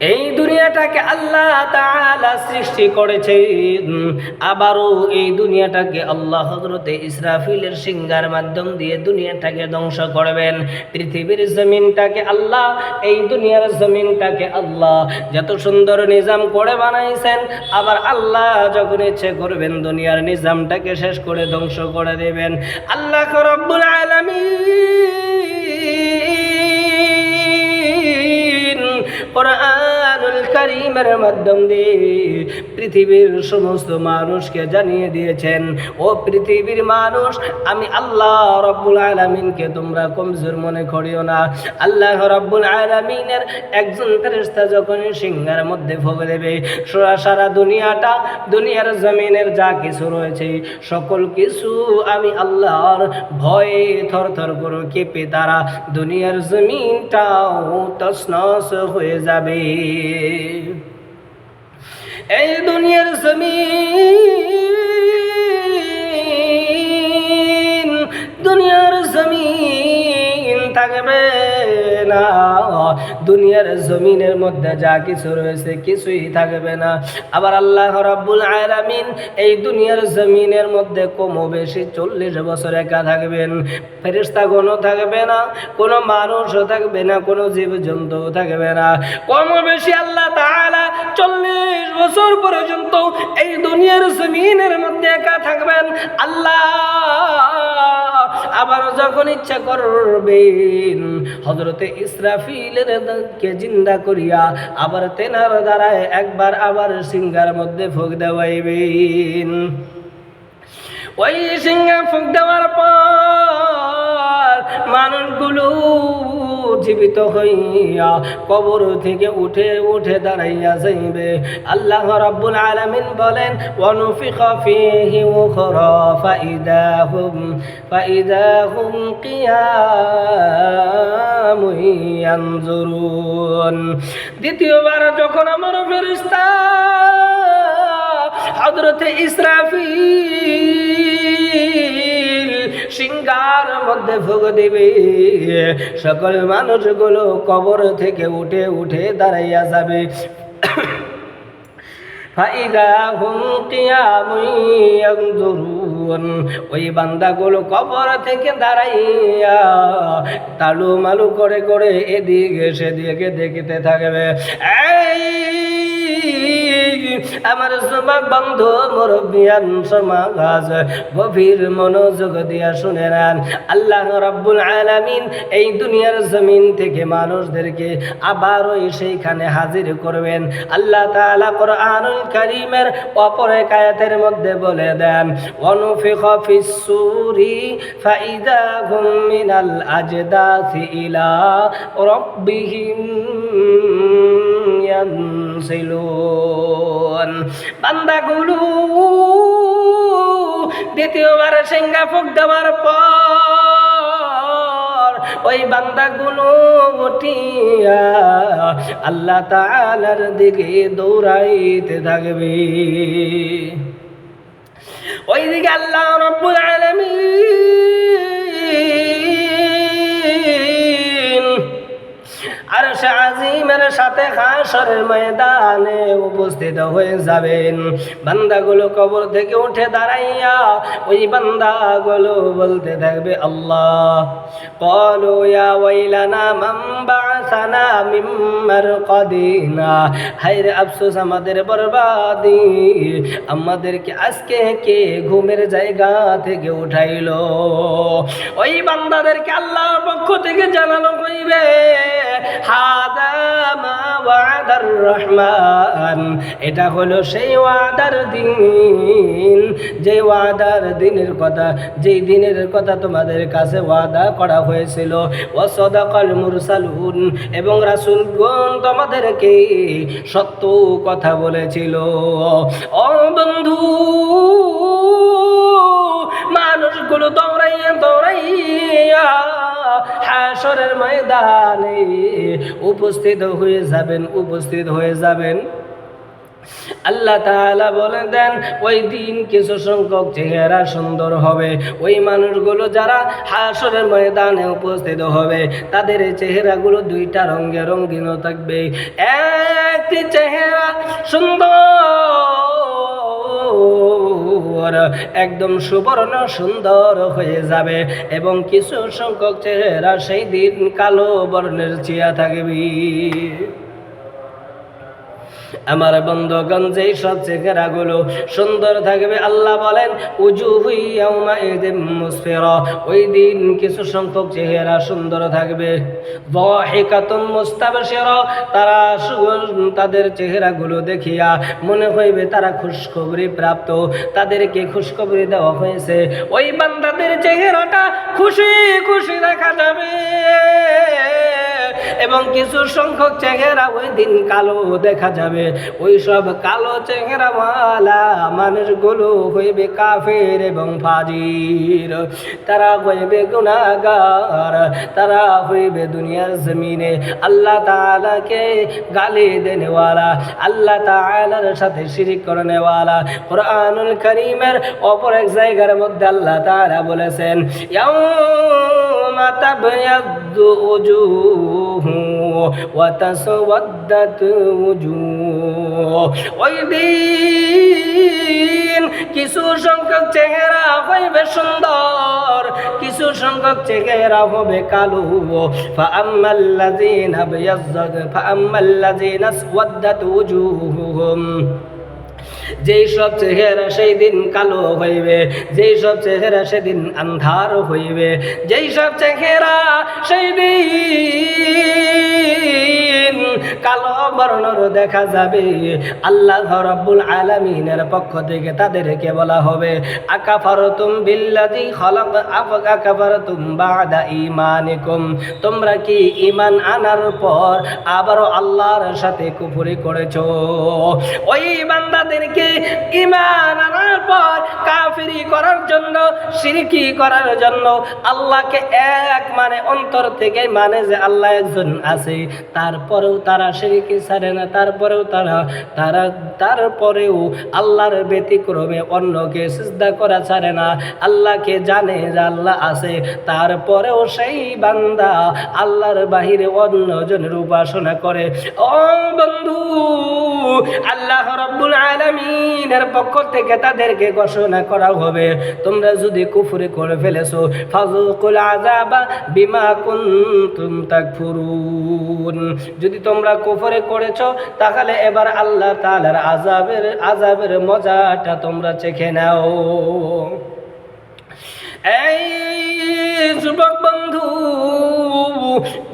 এই দুনিয়াটাকে আল্লাহ তাআলা সৃষ্টি করেছেন আবারও এই দুনিয়াটাকে আল্লাহ হজরতে ইসরাফিলের সিঙ্গার মাধ্যম দিয়ে দুনিয়াটাকে ধ্বংস করবেন। পৃথিবীর জমিনটাকে আল্লাহ, এই দুনিয়ার জমিনটাকে আল্লাহ যত সুন্দর নিজাম করে বানাইছেন, আবার আল্লাহ যখন ইচ্ছে করবেন দুনিয়ার নিজামটাকে শেষ করে ধ্বংস করে দেবেন। আল্লাহ রব্বুল আলামিন কোরআনুল কারীমের মাধ্যম দিয়ে পৃথিবীর সমস্ত মানুষকে জানিয়ে দিয়েছেন, ও পৃথিবীর মানুষ, আমি আল্লাহ রব্বুল আলামিনকে তোমরা কমজোর মনে করিও না। আল্লাহ রব্বুল আলামিনের একজন ফেরেশতা যখন সিংহার মধ্যে ভোগ দেবে, সারা দুনিয়াটা, দুনিয়ার জমিনের যা কিছু রয়েছে, সকল কিছু আমি আল্লাহর ভয়ে থর থর করে কেঁপে তারা দুনিয়ার জমিনটাও তসনস হয়ে যাবে। এই দুনিয়ার জমিন দুনিয়ার থাকবে না। দুনিয়ার জমিনের মধ্যে যা কিছু রয়েছে কিছুই থাকবে না। আবার আল্লাহ রাব্বুল আলামিন এই দুনিয়ার জমিনের মধ্যে কম বেশি চল্লিশ বছর একা থাকবেন। ফেরিস্তা কোনো থাকবে না, কোনো মানুষও থাকবে না, কোনো জীবজন্তুও থাকবে না। কম বেশি আল্লাহ তাআলা চল্লিশ বছর পর্যন্ত এই দুনিয়ার জমিনের মধ্যে একা থাকবেন। আল্লাহ আবার যখন ইচ্ছা করবেন হজরতে ইসরাফিলের কে জিন্দা করিয়া আবার তেনার দ্বারায় একবার আবার সিঙ্গার মধ্যে ফুক দেওয়াইবেন। ওই সিঙ্গা ফুক দেওয়ার পর মানুষগুলো জীবিত হইয়া কবর থেকে উঠে উঠে দাঁড়াইয়া যাইবে। আল্লাহ রাব্বুল আলামিন বলেন, ওয়ানুফিখা ফীহি উখরা ফাইদাহুম ফাইদাহুম কিয়ামুন ইয়ানজুরুন। দ্বিতীয়বার যখন আমার ফেরেশতা হযরতে ইসরাফিল সিঙ্গার মধ্যে ভোগ দিবে। সকল মানুষগুলো কবর থেকে উঠে উঠে দাঁড়াইয়া যাবে। ওই বান্দাগুলো কবর থেকে দাঁড়াইয়া তালু মালু করে করে এদিকে সেদিকে দেখিতে থাকবে। এই আমার যুবক বন্ধু মুরব্বিয়ান সমাজ গভীর মনোযোগ দিয়া শুনে নেন। আল্লাহ রাব্বুল আলামিন এই দুনিয়ার জমিন থেকে মানুষদেরকে আবারও সেইখানে হাজির করবেন। আল্লাহ তাআলা কোরআনুল কারীমের অপর এক মধ্যে বলে দেন অনুফিখা ফিস সূরি ফাইদা হুম মিনাল আজদাসি ইলা রাব্বিহিম ইয়ানসিলুন। বান্দাগুলো দ্বিতীয়বার সিঙ্গা ফুক দেওয়ার পর ওই বান্দাগুলো উঠিয়া আল্লাহ তালার দিকে দৌড়াইতে থাকবে। ওইদিকে আল্লাহ রব্বুল আলামিন আজিমের সাথে হাসরের ময়দানে উপস্থিত হয়ে যাবেন বান্দাগুলো কবর থেকে উঠে দাঁড়াইয়া ওই বান্দাগুলো বলতে থাকবে আল্লাহ قالوا يا ويلنا من بعثنا من مرقدنا হায়রে আফসোস আমাদের বরবাদি আমাদেরকে আজকে কে ঘুমের জায়গা থেকে উঠাইলো ওই বান্দাদেরকে আল্লাহর পক্ষ থেকে জানানো হইবে হাদা মা ওয়াদার রহমান। এটা হলো সেই ওয়াদার দিন। যে ওয়াদার দিনের কথা, যেই দিনের কথা তোমাদের কাছে ওয়াদা করা হয়েছিল। ও সদাকল মুরসালুন। এবং রাসূলগণ তোমাদেরকে সত্য কথা বলেছিল। ও বন্ধু মানুষগুলো দৌড়াইয়া দৌড়াইয়া হাসরের ময়দানে উপস্থিত হয়ে যাবেন, উপস্থিত হয়ে যাবেন। আল্লাহ তাআলা বলে দেন, ওই দিন কিছু সংখ্যক চেহারা সুন্দর হবে। ওই মানুষগুলো যারা হাসরের ময়দানে উপস্থিত হবে, তাদের এই চেহারাগুলো দুইটা রঙে রঙিন থাকবে। একটি চেহারা সুন্দর একদম সুবর্ণ সুন্দর হয়ে যাবে। এবং কিছু সংখ্যক চেহারা সেই দিন কালো বর্ণের চেয়া থাকবে। আমার বন্ধগণ, যেই সব চেহারাগুলো সুন্দর থাকবে, আল্লাহ বলেন উজু হুইয়াউমা ওই দিন কিছু সংখ্যক চেহারা সুন্দর থাকবে। তারা তাদের চেহারাগুলো দেখিয়া মনে হইবে তারা খুশখবরি প্রাপ্ত, তাদেরকে খুশখবরি দেওয়া হয়েছে। ওই বান্দাদের চেহারাটা খুশি খুশি দেখা যাবে। এবং কিছু সংখ্যক চেহারা ওই দিন কালো দেখা যাবে। ওই সব কালো চেহারাওয়ালা মানুষগুলো হইবে কাফের এবং ফাজির। তারা হইবে গুণাগার তারা হইবে দুনিয়ার জমিনে। আল্লাহ তাআলাকে গালি দেনেওয়ালা, আল্লাহ তাআলার সাথে শিরিক করনেওয়ালা। কোরআনুল করিমের অপর এক জায়গার মধ্যে আল্লাহ তাআলা বলেছেন ইয়াউমা তাবয়াদ্দু উজুহ ওয়া তাসওয়াদ্দাতু উজুহ ওই দিন কিছু সংখ্যক চেহারা হইবে সুন্দর, কিছু সংখ্যক চেহারা হবে কালো। ফাআম্মাল্লাযীনা বিয়াজ্জাদ, ফাআম্মাল্লাযীনা আসওয়াদ্দাত উজুহুহুম যেই সব চেহারা সেই দিন কালো হইবে, যেই সব চেহারা সেদিন আন্ধার হইবে, যেই সব চেহারা সেই দিন কালো বর্ণর দেখা যাবে, আল্লাহ রব্বুল আলামিনের পক্ষ থেকে তাদেরকে বলা হবে, আকাফারতুম বিল্লাযী খলাক, আকাফারতুম বাদা ঈমানিকুম। তোমরা কি ঈমান আনার পর আবারও আল্লাহর সাথে কুফরি করেছ? ওই বান্দাদেরকে ঈমান আনার পর কাফিরি করার জন্য শিরকি করার জন্য আল্লাহকে এক মানে অন্তর থেকে মানে যে আল্লাহ একজন আছে। তারপরেও তারা শিরকি ছাড়ে না, তারপরেও তারা তারা, তারপরেও আল্লাহর ব্যতিক্রমে অন্যকে সিজদা করা ছাড়ে না। আল্লাহকে জানে যে আল্লাহ আছে, তারপরেও সেই বান্দা আল্লাহর বাহিরে অন্যজনের উপাসনা করে। ও বন্ধু, আল্লাহ রব্বুল আলামিনের পক্ষ থেকে তাদেরকে ঘোষণা করা হবে। তোমরা যদি কুফরি করে ফেলেছো ফাজুকুল আযাবা বিমা কুনতুম তাকফুরুন। যদি তোমরা কুফরি করেছ, তাহলে এবার আল্লাহ তাআলার আযাবের আযাবের মজাটা তোমরা চেখে নাও। এই যুবক বন্ধু,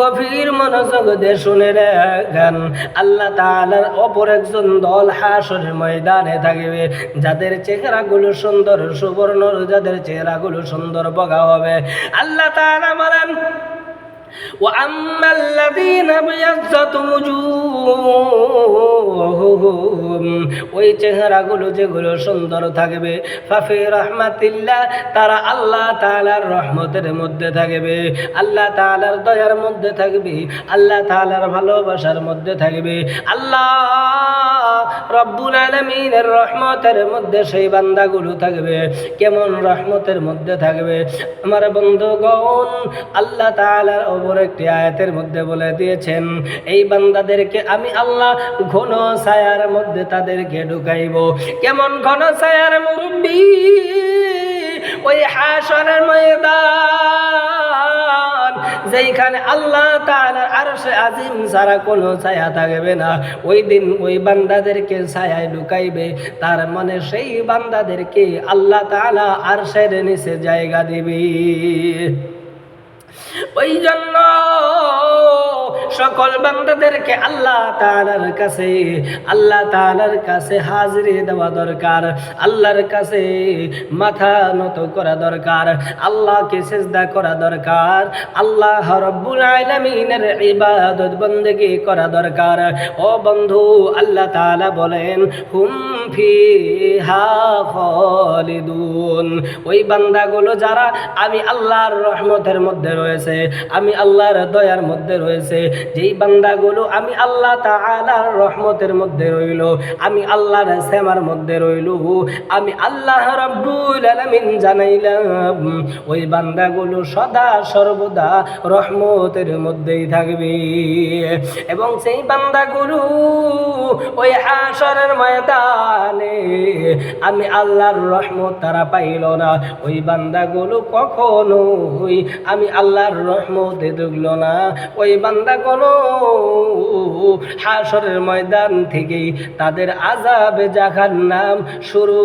গভীর মনোযোগ দিয়ে শুনে রাখেন। আল্লাহ তালার অপর একজন দল হাসরের ময়দানে থাকবে, যাদের চেহারাগুলো সুন্দর সুবর্ণ যাদের চেহারাগুলো সুন্দর বগা হবে। আল্লাহ তালা বলেন وأما الذين ابيضت وجوههم ওই চেহারাগুলো যেগুলো সুন্দর থাকবে ফাফি রহমাতিল্লাহ তারা আল্লাহ তাআলার রহমতের মধ্যে থাকবে আল্লাহ তাআলার দয়ার মধ্যে থাকবে আল্লাহ তাআলার ভালোবাসার মধ্যে থাকবে আল্লাহ রব্বুল আলামিনের রহমতের মধ্যে সেই বান্দাগুলো থাকবে। কেমন রহমতের মধ্যে থাকবে? আমার বন্ধুগণ, আল্লাহ তাআলার ওপর একটি আয়াতের মধ্যে বলে দিয়েছেন, এই বান্দাদেরকে আমি আল্লাহ ঘন ছায়ার মধ্যে তাদেরকে ঢুকাইব। কেমন ঘন ছায়ার মুরব্বী ওই হাসনের ময়দান। যেইখানে আল্লাহ আর সে আজিম ছাড়া কোনো ছায়া থাকবে না, ওই দিন ওই বান্দাদেরকে ছায়ায় ঢুকাইবে। তার মনে সেই বান্দাদেরকে আল্লাহ তাআলা আরশের নিচে জায়গা দিবে। ওই জন্য সকল বান্দাদেরকে আল্লাহ তাআলার কাছে, আল্লাহ তাআলার কাছে হাজিরি দেওয়া দরকার, আল্লাহর কাছে মাথা নত করা দরকার, আল্লাহকে সেজদা করা দরকার, আল্লাহ রব্বুল আলামিনের ইবাদত বন্দেগি করা দরকার। ও বন্ধু, আল্লাহ তাআলা বলেন, হুম ফিহা খালিদুন। ওই বান্দাগুলো যারা, আমি আল্লাহর রহমতের মধ্যে রয়েছে, আমি আল্লাহর দয়ার মধ্যে রয়েছে যেই বান্দাগুলো আমি আল্লাহ তাআলার রহমতের মধ্যে রইল, আমি আল্লাহর সেমার মধ্যে রইল, আমি আল্লাহ রাব্বুল আলামিন জানাইলাম, ওই বান্দাগুলো সদা সর্বদা রহমতের মধ্যেই থাকবে। এবং সেই বান্দাগুলো ওই হাসরের ময়দানে আমি আল্লাহর রহমত তারা পাইল না। ওই বান্দাগুলো কখনোই আমি আল্লাহর রহমতে ঢুকলো না। ওই বান্দাগুলো হাসরের ময়দান থেকেই তাদের আজাবে নাম শুরু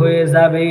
হয়ে যাবে।